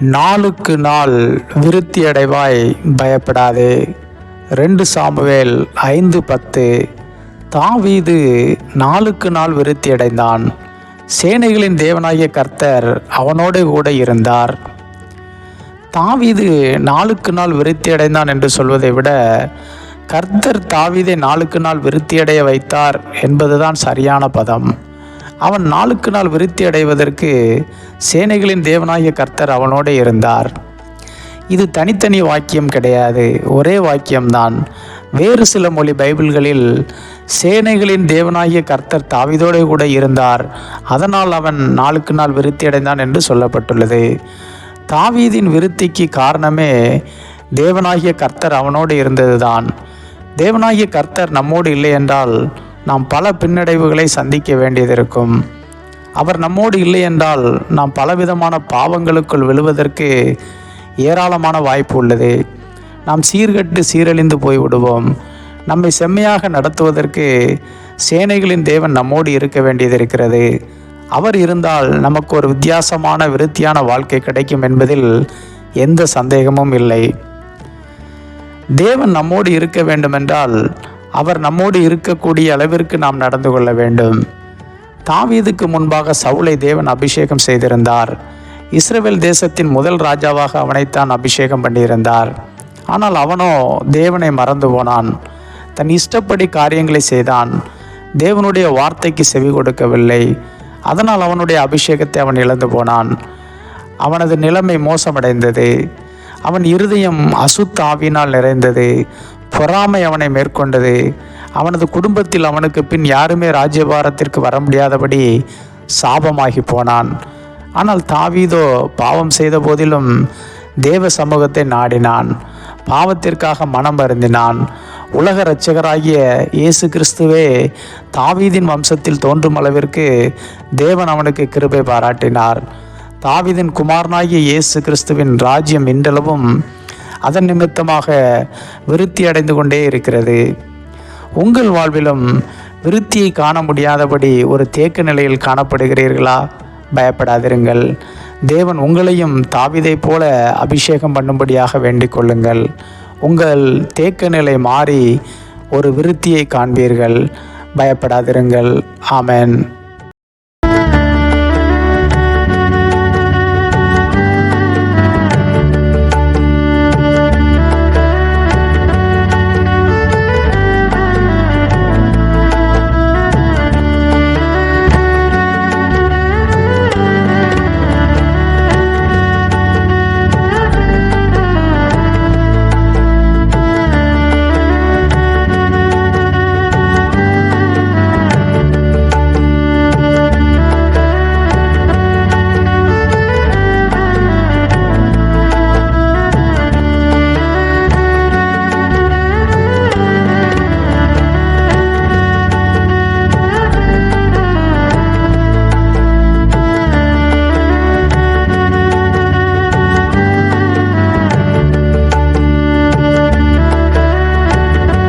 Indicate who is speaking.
Speaker 1: நாளுக்கு நாள் விருத்தி அடைவாய் பயப்படாதே. ரெண்டு சாமுவேல் ஐந்து பத்து. தாவீது நாளுக்கு நாள் விருத்தி அடைந்தான் சேனைகளின் தேவனாகிய கர்த்தர் அவனோடு கூட இருந்தார். தாவீது நாளுக்கு நாள் விருத்தி அடைந்தான் என்று சொல்வதை விட கர்த்தர் தாவீதை நாளுக்கு நாள் விருத்தியடைய வைத்தார் என்பதுதான் சரியான பதம். அவன் நாளுக்கு நாள் விருத்தி அடைவதற்கு சேனைகளின் தேவனாகிய கர்த்தர் அவனோடு இருந்தார். இது தனித்தனி வாக்கியம் கிடையாது. ஒரே வாக்கியம்தான். வேறு சில மொழி பைபிள்களில் சேனைகளின் தேவனாகிய கர்த்தர் தாவிதோடு கூட இருந்தார். அதனால் அவன் நாளுக்கு நாள் விருத்தி அடைந்தான் என்று சொல்லப்பட்டுள்ளது. தாவீதின் விருத்திக்கு காரணமே தேவனாகிய கர்த்தர் அவனோடு இருந்ததுதான். தேவனாகிய கர்த்தர் நம்மோடு இல்லை என்றால் நாம் பல பின்னடைவுகளை சந்திக்க வேண்டியதிருக்கும். அவர் நம்மோடு இல்லை என்றால் நாம் பலவிதமான பாவங்களுக்குள் விழுவதற்கு ஏராளமான வாய்ப்பு உள்ளது. நாம் சீர்கட்டு சீரழிந்து போய் விடுவோம் நம்மை செம்மையாக நடத்துவதற்கு சேனைகளின் தேவன் நம்மோடு இருக்க வேண்டியது இருக்கிறது அவர் இருந்தால் நமக்கு ஒரு வித்தியாசமான விருத்தியான வாழ்க்கை கிடைக்கும் என்பதில் எந்த சந்தேகமும் இல்லை. தேவன் நம்மோடு இருக்க வேண்டுமென்றால் அவர் நம்மோடு இருக்கக்கூடிய அளவிற்கு நாம் நடந்து கொள்ள வேண்டும். தாவீதுக்கு முன்பாக சவுளை தேவன் அபிஷேகம் செய்திருந்தார். இஸ்ரேல் தேசத்தின் முதல் ராஜாவாக அவனைத்தான் அபிஷேகம் பண்ணியிருந்தார். ஆனால் அவனோ தேவனை மறந்து போனான். தன் இஷ்டப்படி காரியங்களை செய்தான். தேவனுடைய வார்த்தைக்கு செவி கொடுக்கவில்லை. அதனால் அவனுடைய அபிஷேகத்தை அவன் இழந்து போனான். அவனது நிலைமை மோசமடைந்தது. அவன் இருதயம் அசுத்த ஆவினால் நிறைந்தது. பொறாமை அவனை மேற்கொண்டது. அவனது குடும்பத்தில் அவனுக்கு பின் யாருமே ராஜ்யபாரத்திற்கு வர முடியாதபடி சாபமாகி போனான். ஆனால் தாவீதோ பாவம் செய்த போதிலும் தேவ சமூகத்தை நாடினான். பாவத்திற்காக மனம் அருந்தினான் உலக இரட்சகராகிய இயேசு கிறிஸ்துவே தாவீதின் வம்சத்தில் தோன்றும் அளவிற்கு தேவன் அவனுக்கு கிருபை பாராட்டினார். தாவீதின் குமாரனாகிய இயேசு கிறிஸ்துவின் ராஜ்யம் இன்றளவும் அதன் நிமித்தமாக விருத்தி அடைந்து கொண்டே இருக்கிறது. உங்கள் வாழ்விலும் விருத்தியை காண முடியாதபடி ஒரு தேக்க நிலையில் காணப்படுகிறீர்களா? பயப்படாதிருங்கள். தேவன் உங்களையும் தாவிதைப் போல அபிஷேகம் பண்ணும்படியாக வேண்டிக் கொள்ளுங்கள். உங்கள் தேக்க நிலை மாறி ஒரு விருத்தியை காண்பீர்கள். பயப்படாதிருங்கள். ஆமேன்.